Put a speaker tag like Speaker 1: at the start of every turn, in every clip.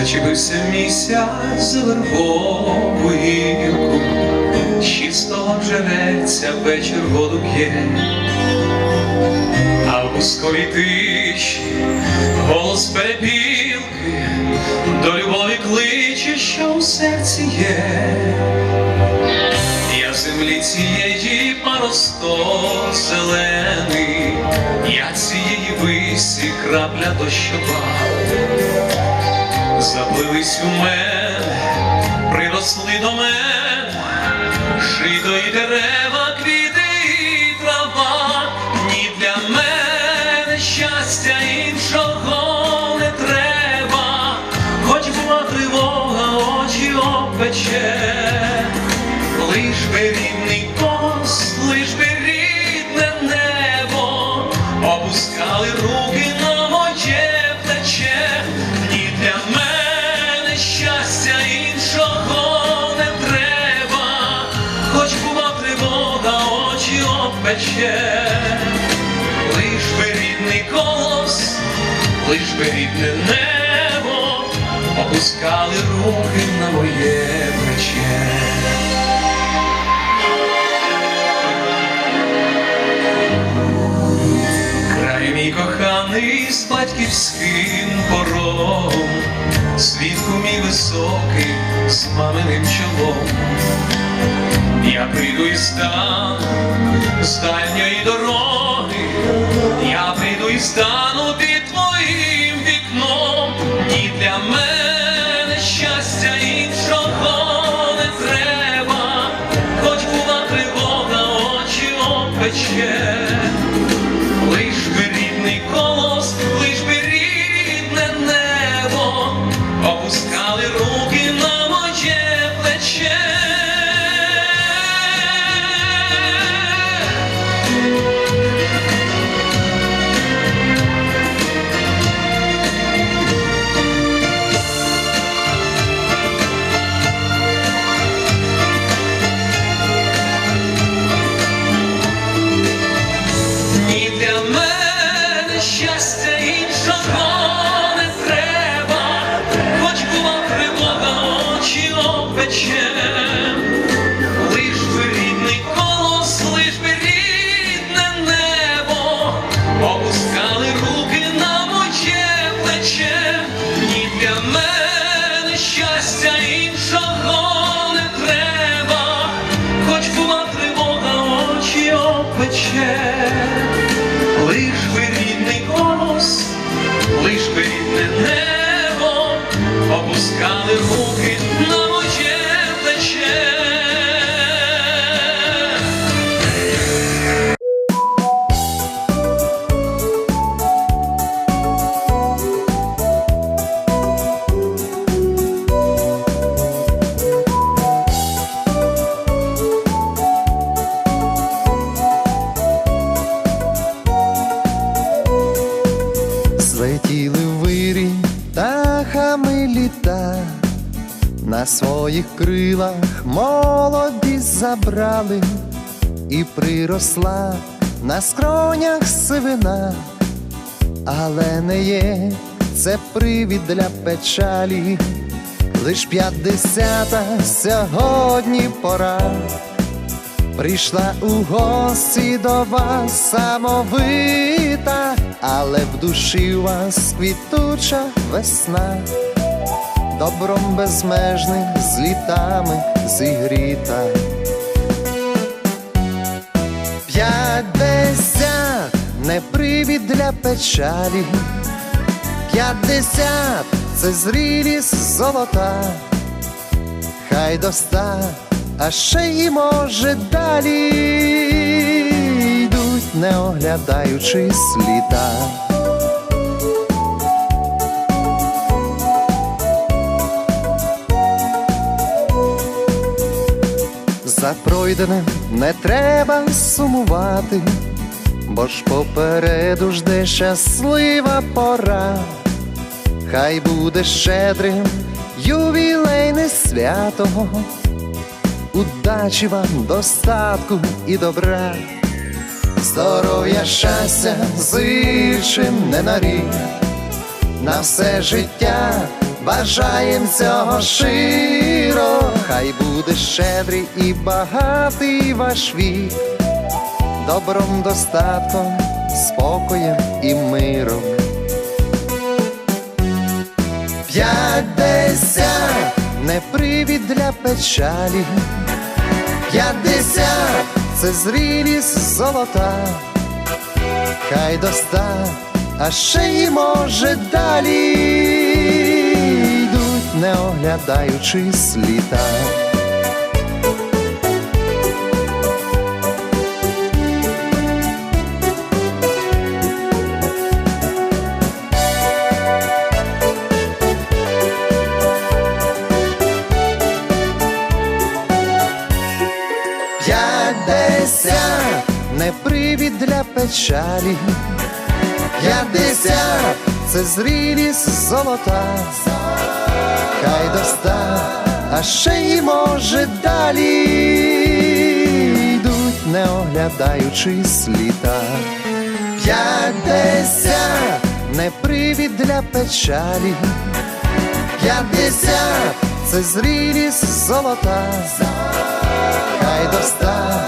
Speaker 1: Зачепився місяць за вербову гілку, чистого джерельця вечір воду п'є, а в пусковій тиші голос перепілки до любові кличе, що у серці є. Я в землі цієї паросток зелений, я цієї висі крапля дощова заплились у мене, приросли до мене, жито і дерева, квіти і трава, ні для мене щастя іншого не треба, хоч була тривога, очі опече, лиш би рідний лиш би рідне небо, опускали руки на моє плече. Край мій коханий з батьківським порогом, світку мій високий з маминим чолом. Я прийду і стану з дальньої дороги, я прийду і стану під твоїм вікном, ні для мене щастя іншого не треба, хоч була тривога, очі опече. Опускали руки на моє плече.
Speaker 2: Злетіли на своїх крилах молодість забрали, і приросла на скронях сивина, але не є це привід для печалі, лиш п'ятдесята сьогодні пора. Прийшла у гості до вас самовита, але в душі у вас квітуча весна, добром безмежним з літами зігріта. П'ятдесят не привід для печалі, п'ятдесят це зрілість золота хай до ста, а ще й може далі йдуть, не оглядаючись літа. За пройденим не треба сумувати, бо ж попереду жде щаслива пора. Хай буде щедрим ювілейне свято, удачі вам, достатку і добра, здоров'я, щастя, зичим не на рік, на все життя бажаєм цього широ, хай буде щедрий і багатий ваш вік, добром, достатком, спокоєм і миром. П'ятдесят. Не привід для печалі, п'ятдесят. Це зрілість золота, хай доста, а ще й може далі не оглядаючись літа. П'ятдесят. Не привід для печалі, п'ятдесят це зрілість золота, хай доста, а ще й може далі йдуть, не оглядаючись літа. П'ятдесят не привід для печалі, п'ятдесят це зрілість золота. Хай доста,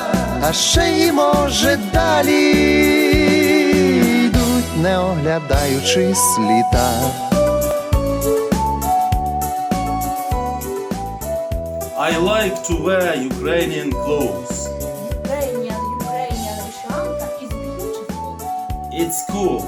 Speaker 2: а ще й може далі не оглядаючи сліта.
Speaker 3: I like to wear Ukrainian clothes.
Speaker 4: Ukrainian, Ukrainian вишиванка is beautiful.
Speaker 3: It's cool.